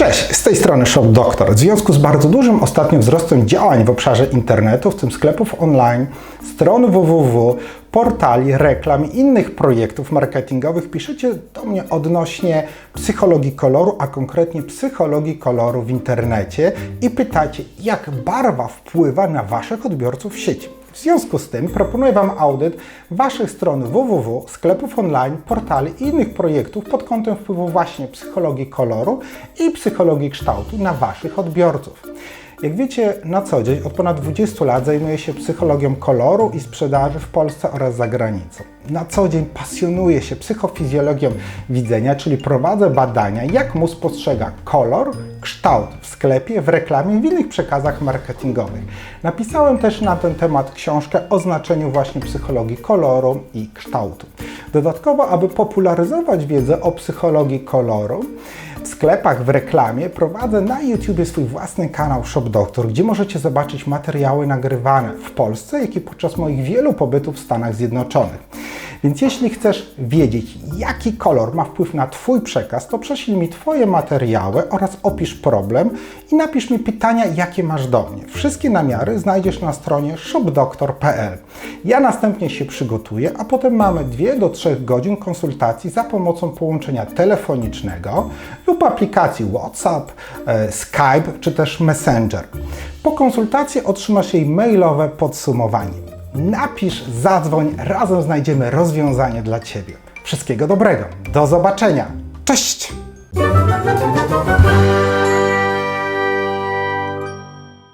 Cześć, z tej strony Shop Doktor. W związku z bardzo dużym ostatnio wzrostem działań w obszarze internetu, w tym sklepów online, stron www, portali, reklam i innych projektów marketingowych, piszecie do mnie odnośnie psychologii koloru, a konkretnie psychologii koloru w internecie i pytacie, jak barwa wpływa na Waszych odbiorców w sieci. W związku z tym proponuję Wam audyt Waszych stron www, sklepów online, portali i innych projektów pod kątem wpływu właśnie psychologii koloru i psychologii kształtu na Waszych odbiorców. Jak wiecie, na co dzień od ponad 20 lat zajmuję się psychologią koloru i sprzedaży w Polsce oraz za granicą. Na co dzień pasjonuję się psychofizjologią widzenia, czyli prowadzę badania, jak mózg postrzega kolor, kształt w sklepie, w reklamie i w innych przekazach marketingowych. Napisałem też na ten temat książkę o znaczeniu właśnie psychologii koloru i kształtu. Dodatkowo, aby popularyzować wiedzę o psychologii koloru, w sklepach, w reklamie prowadzę na YouTube swój własny kanał Shop Doctor, gdzie możecie zobaczyć materiały nagrywane w Polsce, jak i podczas moich wielu pobytów w Stanach Zjednoczonych. Więc jeśli chcesz wiedzieć, jaki kolor ma wpływ na Twój przekaz, to prześlij mi Twoje materiały oraz opisz problem i napisz mi pytania, jakie masz do mnie. Wszystkie namiary znajdziesz na stronie shopdoktor.pl. Ja następnie się przygotuję, a potem mamy 2 do 3 godzin konsultacji za pomocą połączenia telefonicznego lub aplikacji WhatsApp, e, Skype czy też Messenger. Po konsultacji otrzymasz jej mailowe podsumowanie. Napisz, zadzwoń, razem znajdziemy rozwiązanie dla Ciebie. Wszystkiego dobrego, do zobaczenia. Cześć!